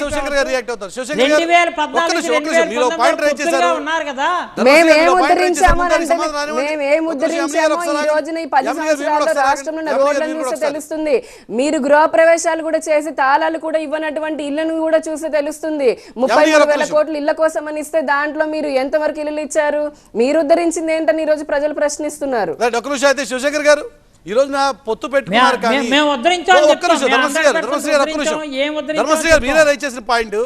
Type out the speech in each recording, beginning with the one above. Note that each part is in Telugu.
శివశంకర్ గారు రియాక్ట్ అవుతారు. శివశంకర్ రెండు గారు వేల ఒక్క పద్నాలుగు నిమిషం, ఒక్క రెండు నిమిషం. వేల మీరు పాయింట్ రైట్ పంతొమ్మిది చేశారు. ఉన్నారు కదా? ధర్మశ్రీ మేము ఏం ఏం ఉద్ధరించామో ఈ ఒకసారి రోజున ఈ పది సంవత్సరాల్లో రాష్ట్రంలో రోడ్లను చూస్తే. తెలుస్తుంది. మీరు గృహప్రవేశాలు కూడా చేసి తాళాలు కూడా ఇవ్వనటువంటి ఇళ్ళను కూడా చూస్తే తెలుస్తుంది. ముప్పై మూడు వేల. కోట్లు ఇళ్ళ కోసం అని ఇస్తే దాంట్లో మీరు ఎంతవరకు ఇల్లులు ఇచ్చారు? మీరు ఉద్ధరించింది ఏంటని ఈ రోజు ప్రజలు ప్రశ్నిస్తున్నారు. రైట్ ఒక్క నిమిషం అయితే శివశంకర్ గారు. ఈ రోజు నా పొత్తు పెట్టుకున్నారు కానీ ఒక్క. నిమిషం ధర్మశ్రీ గారు ధర్మశ్రీ గారు ఒక్క నిమిషం ఉద్ధరించాం. ఏం ఉద్ధరించామో ధర్మశ్రీ గారు మీరే. రైట్ చేసిన పాయింట్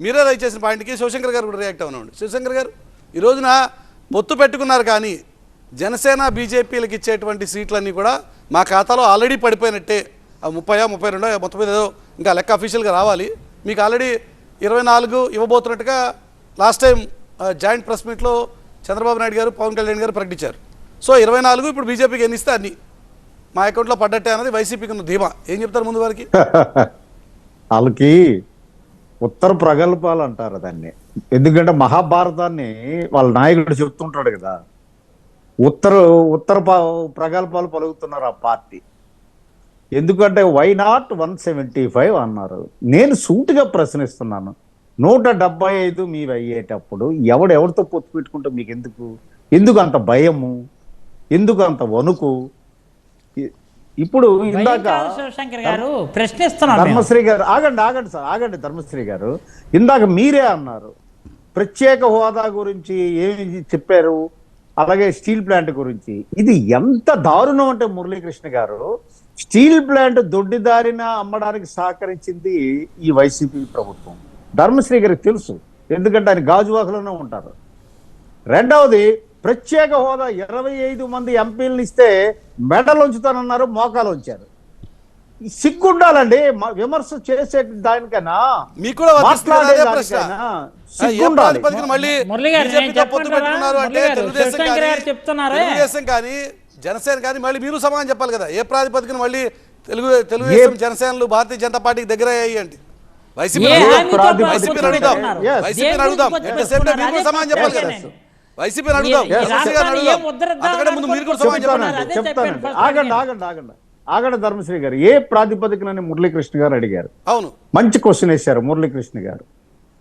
మీరే రైట్ చేసిన పాయింట్కి శివశంకర్ గారు కూడా రియాక్ట్ అవునండి శివశంకర్ గారు ఈ రోజున పొత్తు పెట్టుకున్నారు కానీ జనసేన బీజేపీలకు ఇచ్చేటువంటి సీట్లన్నీ కూడా మా ఖాతాలో ఆల్రెడీ పడిపోయినట్టే ఆ ముప్పై ముప్పై రెండో మొత్తం మీద ఏదో ఇంకా లెక్క అఫీషియల్గా రావాలి మీకు ఆల్రెడీ ఇరవై నాలుగు ఇవ్వబోతున్నట్టుగా లాస్ట్ టైం జాయింట్ ప్రెస్ మీట్లో చంద్రబాబు నాయుడు గారు పవన్ కళ్యాణ్ గారు ప్రకటించారు సో ఇరవై నాలుగు ఇప్పుడు బీజేపీకి ఎన్ని ఇస్తే అన్ని మా అకౌంట్లో పడ్డట్టే అన్నది వైసీపీకి ఉన్న ధీమా. ఏం చెప్తారు ముందు వారికి? వాళ్ళకి ఉత్తర ప్రగల్భాలు అంటారు దాన్ని. ఎందుకంటే మహాభారతాన్ని వాళ్ళ నాయకుడు చెప్తుంటాడు కదా. ఉత్తర ఉత్తర ప్రగల్భాలు పలుకుతున్నారు ఆ పార్టీ. ఎందుకంటే why not one seventy five అన్నారు. నేను సూటిగా ప్రశ్నిస్తున్నాను. నూట డెబ్బై ఐదు మీవి అయ్యేటప్పుడు ఎవడెవరితో పొత్తు పెట్టుకుంటే మీకు ఎందుకు ఎందుకు అంత భయము? ఎందుకు అంత వణుకు? ఇప్పుడు ఇందాక గారు. ధర్మశ్రీ గారు ఆగండి ఆగండి సార్ ఆగండి ధర్మశ్రీ గారు. ఇందాక మీరే అన్నారు ప్రత్యేక హోదా గురించి ఏమి చెప్పారు అలాగే స్టీల్ ప్లాంట్ గురించి. ఇది ఎంత దారుణం అంటే మురళీకృష్ణ గారు స్టీల్ ప్లాంట్ దొడ్డిదారిన అమ్మడానికి సహకరించింది ఈ వైసీపీ ప్రభుత్వం. ధర్మశ్రీ గారికి తెలుసు ఎందుకంటే ఆయన గాజువాకలోనే ఉంటారు. రెండవది ప్రత్యేక హోదా ఇరవై ఐదు మంది ఎంపీలను ఇస్తే మెడలు ఉంచుతానన్నారు మోకాలు ఉంచారు సిగ్గుండాలండి విమర్శ చేసే దానికైనా మీకు కూడా వర్తిస్తుందా ప్రశ్న? సిగ్గుండాలి మళ్ళీ బీజేపీతో పొత్తు? పెట్టుకున్నారు అంటే తెలుగుదేశం కానీ. తెలుగుదేశం కానీ జనసేన కానీ మళ్ళీ మీరు సమాధానం చెప్పాలి కదా. ఏ ప్రాతిపదికన మళ్ళీ తెలుగు తెలుగుదేశం జనసేనలు భారతీయ జనతా పార్టీకి దగ్గర అయ్యాయి అంటే వైసీపీ ఏ అడుగుదాం. వైసీపీని అడుగుదాం. వైసీపీని సమాధానం చెప్పాలి కదా. అడుగుదాం. ముందు మీరు కూడా చెప్తాను. ఆగండి. ఆగండి ఆగండి. ఆగండి ధర్మశ్రీ గారు ఏ ప్రాతిపదికనని మురళీకృష్ణ గారు అడిగారు? అవును. మంచి క్వశ్చన్ వేశారు మురళీకృష్ణ గారు.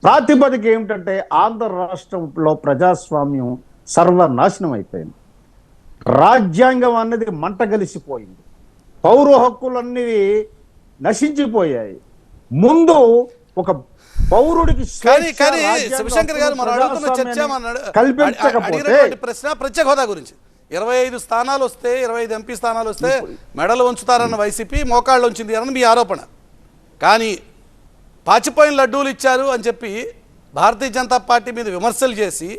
ప్రాతిపదిక ఏమిటంటే ఆంధ్ర రాష్ట్రంలో ప్రజాస్వామ్యం సర్వనాశనం అయిపోయింది. రాజ్యాంగం అన్నది మంట కలిసిపోయింది. పౌర హక్కులన్నీ నశించిపోయాయి. ముందు ఒక పౌరుడికి కానీ స్వేచ్ఛ, కానీ రాజ్యాంగ శివశంకర్ గారు మనం హక్కులు, అడుగుతున్న చర్చ కల్పించకపోతే ప్రశ్న ప్రత్యేక హోదా గురించి. ఇరవై ఐదు స్థానాలు వస్తే ఇరవై ఐదు ఎంపీ స్థానాలు వస్తే మెడలు ఉంచుతారన్న వైసీపీ మోకాళ్ళు ఉంచింది అన్నది మీ ఆరోపణ. కానీ పాచిపోయిన లడ్డూలు ఇచ్చారు అని చెప్పి భారతీయ జనతా పార్టీ మీద విమర్శలు చేసి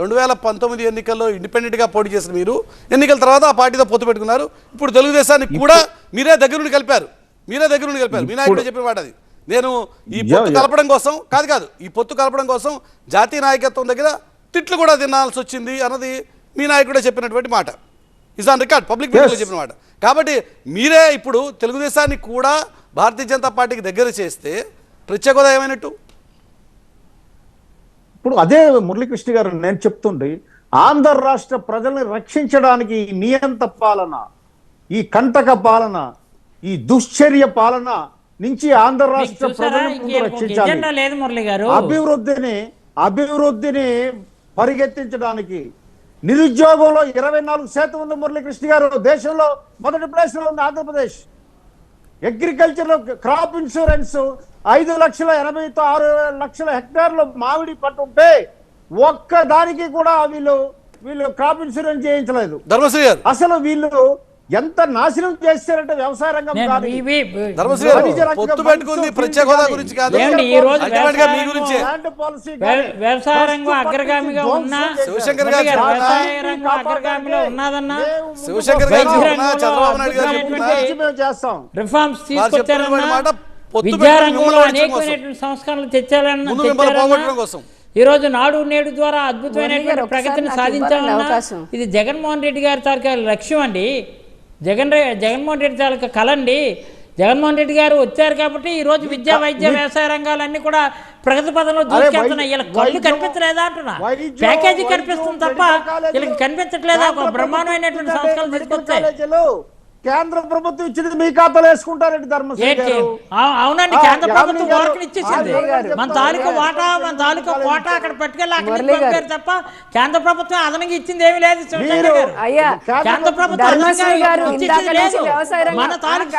రెండు వేల పంతొమ్మిది ఎన్నికల్లో ఇండిపెండెంట్గా పోటీ చేసిన మీరు ఎన్నికల తర్వాత ఆ పార్టీతో పొత్తు పెట్టుకున్నారు. ఇప్పుడు తెలుగుదేశానికి కూడా మీరే దగ్గర నుండి కలిపారు. మీరే దగ్గర నుండి కలిపారు. మీ నాయకుడే చెప్పిన మాట అది. నేను ఈ పొత్తు. కలపడం కోసం కాదు కాదు ఈ పొత్తు కలపడం కోసం జాతీయ నాయకత్వం దగ్గర తిట్లు కూడా తినాల్సి వచ్చింది అన్నది మీ నాయకుడే చెప్పినటువంటి మాట is on record public Yes. చెప్పిన మాట కాబట్టి మీరే ఇప్పుడు తెలుగుదేశాన్ని కూడా భారతీయ జనతా పార్టీకి దగ్గర చేస్తే ప్రత్యేక హోదా ఏమైనట్టు ఇప్పుడు అదే మురళీకృష్ణ గారు నేను చెప్తుండే ఆంధ్ర రాష్ట్ర ప్రజల్ని రక్షించడానికి ఈ నియంత పాలన ఈ కంటక పాలన ఈ దుశ్చర్య పాలన నుంచి ఆంధ్ర రాష్ట్ర ప్రజలను రక్షించాలి. అభివృద్ధిని అభివృద్ధిని పరిగెత్తించడానికి నిరుద్యోగంలో ఇరవై నాలుగు శాతం ఉంది మురళీకృష్ణ గారు. దేశంలో మొదటి ప్లేస్లో ఉంది ఆంధ్రప్రదేశ్. అగ్రికల్చర్లో క్రాప్ ఇన్సూరెన్స్ ఐదు లక్షల ఎనభైతో ఆరు లక్షల హెక్టార్లు మామిడి పంట ఉంటే ఒక్క దానికి కూడా వీళ్ళు వీళ్ళు క్రాప్ ఇన్సూరెన్స్ చేయించలేదు. అసలు వీళ్ళు ఎంత నాశనం చేస్తారంటే వ్యవసాయ రంగం నేను కానీ ఇవి ధర్మశ్రీ గారు వాణిజ్య రంగం పొత్తు పెట్టుకుంది మంచి ప్రత్యేక హోదా కానీ. గురించి కాదు. ఏమండి, ఈ రోజు Ultimate గా మీ వ్యవసాయ రంగం అగ్రగామిగా ఉన్నా వ్యవసాయ రంగం అగ్రగామిలో ఉన్నదన్నా రిఫార్మ్స్ వారు చెప్తున్నటువంటి మాట తీసుకొచ్చారన్నా పొత్తు విద్యా పెట్టుకుని రంగంలో మిమ్మల్ని ఓడించడం కోసం. అనేకమైనటువంటి సంస్కరణలు తెచ్చారన్న కోసం. ఈ రోజు నాడు నేడు ద్వారా అద్భుతమైనటువంటి ప్రగతిని అవకాశం. ఇది జగన్మోహన్ రెడ్డి గారి తాలూకా లక్ష్యం అండి. జగన్ జగన్మోహన్ రెడ్డి తాలూకా కళ అండి జగన్మోహన్ రెడ్డి గారు వచ్చారు కాబట్టి ఈ రోజు విద్యా వైద్య వ్యవసాయ రంగాలన్నీ కూడా ప్రగతి పదంలో దూసుకెళ్తున్నాయి. వీళ్ళకి కళ్ళు కనిపించలేదా అంటున్నా? ప్యాకేజీ కనిపిస్తుంది తప్ప వీళ్ళకి కనిపించట్లేదా? ఒక బ్రహ్మాండమైనటువంటి సంస్కరణలు తీసుకొచ్చాయి కేంద్ర ప్రభుత్వం ఇచ్చింది మీ ఖాతాలో వేసుకుంటారండి ధర్మశ్రీ అవునండి కేంద్ర ప్రభుత్వం ఇచ్చేసింది. మన తాలూకా వాటా మన తాలూకా కోట అక్కడ పట్టుకెళ్ళి అక్కడ తప్ప కేంద్ర ప్రభుత్వం అదనంగా ఇచ్చింది ఏమీ లేదు కేంద్ర ప్రభుత్వం మన తాలూకు.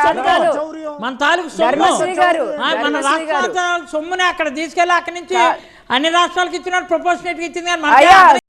మన తాలూకు సొమ్ము. ధర్మశ్రీ గారు, ఆ, మన. రాష్ట్ర సొమ్ముని అక్కడ తీసుకెళ్ళి అక్కడి నుంచి అన్ని రాష్ట్రాలకు ఇచ్చినట్టు ప్రపోర్షనేట్ ఇచ్చింది కానీ